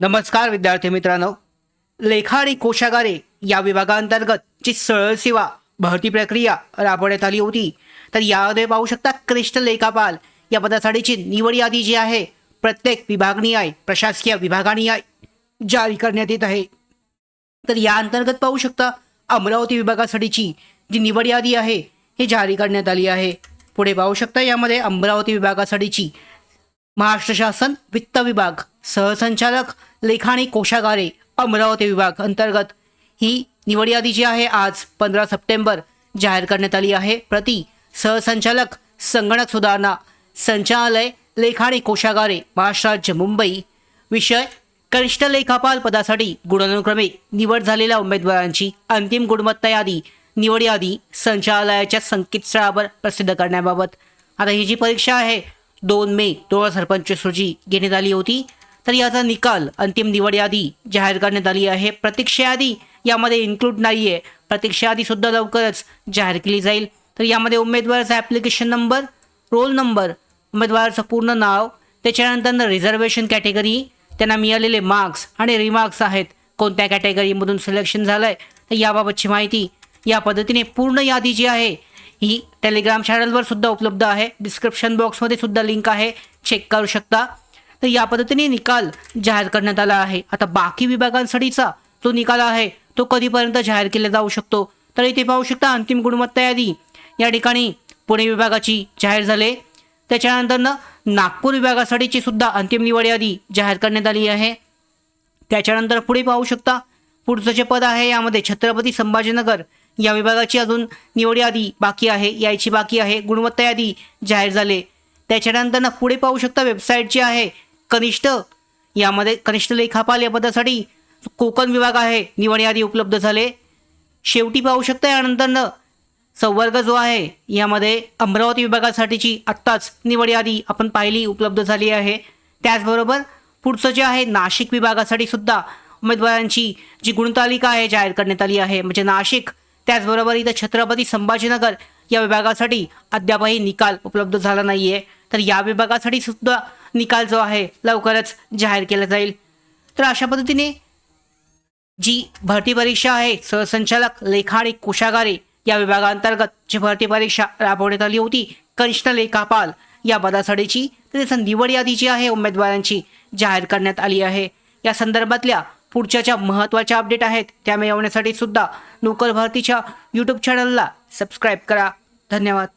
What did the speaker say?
नमस्कार विद्यार्थी मित्रांनो. लेखा आणि कोशागारे या विभागांतर्गत जी सरळ सेवा भरती प्रक्रिया राबवण्यात आली होती तर यामध्ये पाहू शकता क्रिस्ट लेखापाल या पदासाठीची निवड यादी जी आहे प्रत्येक विभागनिहाय प्रशासकीय विभागानिहाय जारी करण्यात येत आहे. तर या अंतर्गत पाहू शकता अमरावती विभागासाठीची जी निवड यादी आहे ही जारी करण्यात आली आहे. पुढे पाहू शकता यामध्ये अमरावती विभागासाठीची महाराष्ट्र शासन वित्त विभाग सहसंचालक लेखाणी कोशागारे अमरावती विभाग अंतर्गत. ही निवड यादी जी आहे आज पंधरा सप्टेंबर जाहीर करण्यात आली आहे. प्रति सहसंचालक संगणक सुधारणा संचालय लेखाणी कोषागारे कोशागारे महाराष्ट्र राज्य मुंबई. विषय कनिष्ठ लेखापाल पदासाठी गुणानुक्रमे निवड झालेल्या उमेदवारांची अंतिम गुणवत्ता यादी निवड यादी संचालयाच्या संकेतस्थळावर प्रसिद्ध करण्याबाबत. आता ही जी परीक्षा आहे दोन मे दोन हजार पंचवीस रोजी घेण्यात आली होती. तर याचा निकाल अंतिम निवड यादी जाहीर करण्यात आली आहे. प्रतीक्षा यादी यामध्ये इन्क्लूड नाही आहे प्रतीक्षा यादीसुद्धा लवकरच जाहीर केली जाईल. तर यामध्ये उमेदवाराचा ॲप्लिकेशन नंबर रोल नंबर उमेदवाराचं पूर्ण नाव त्याच्यानंतर रिझर्वेशन कॅटेगरी त्यांना मिळालेले मार्क्स आणि रिमार्क्स आहेत. कोणत्या कॅटेगरीमधून सिलेक्शन झालं आहे तर याबाबतची माहिती या पद्धतीने पूर्ण यादी जी आहे ही टेलिग्राम चॅनलवर सुद्धा उपलब्ध आहे. डिस्क्रिप्शन बॉक्समध्ये सुद्धा लिंक आहे. चेक करू शकता. तर या पद्धतीने निकाल जाहीर करण्यात आला आहे. आता बाकी विभागांसाठीचा जो निकाल आहे तो कधीपर्यंत जाहीर केला जाऊ शकतो? तर इथे पाहू शकता अंतिम गुणवत्ता यादी. या ठिकाणी पुणे विभागाची जाहीर झाले. त्याच्यानंतरनं नागपूर विभागासाठीची सुद्धा अंतिम निवड यादी जाहीर करण्यात आली आहे. त्याच्यानंतर पुढे पाहू शकता पुढचं जे पद आहे यामध्ये छत्रपती संभाजीनगर या विभागाची अजून निवड यादी बाकी आहे. यायची बाकी आहे. गुणवत्ता यादी जाहीर झाले. त्याच्यानंतर पुढे पाहू शकता वेबसाईट जी आहे कनिष्ठ. यामध्ये कनिष्ठ लेखापाल या पदासाठी कोकण विभाग आहे. निवड यादी उपलब्ध झाले. शेवटी पाहू शकता यानंतरनं संवर्ग जो आहे यामध्ये अमरावती विभागासाठीची आत्ताच निवड यादी आपण पाहिली उपलब्ध झाली आहे. त्याचबरोबर पुढचं जे आहे नाशिक विभागासाठी सुद्धा उमेदवारांची जी गुणतालिका आहे जाहीर करण्यात आली आहे. म्हणजे नाशिक त्याचबरोबर इथं छत्रपती संभाजीनगर या विभागासाठी अद्यापही निकाल उपलब्ध झाला नाही आहे तर या विभागासाठी सुद्धा निकाल जो आहे लवकरच जाहीर केला जाईल. तर अशा पद्धतीने जी भरती परीक्षा आहे सहसंचालक लेखा आणि कोशागारे या विभागांतर्गत जी भरती परीक्षा राबवण्यात आली होती कनिष्ठ लेखापाल या पदासाठीची तर निवड यादी जी आहे उमेदवारांची जाहीर करण्यात आली आहे. या संदर्भातल्या पुढच्या ज्या महत्त्वाच्या अपडेट आहेत त्या मिळवण्यासाठी सुद्धा नोकर भरतीच्या यूट्यूब चॅनलला सबस्क्राईब करा. धन्यवाद.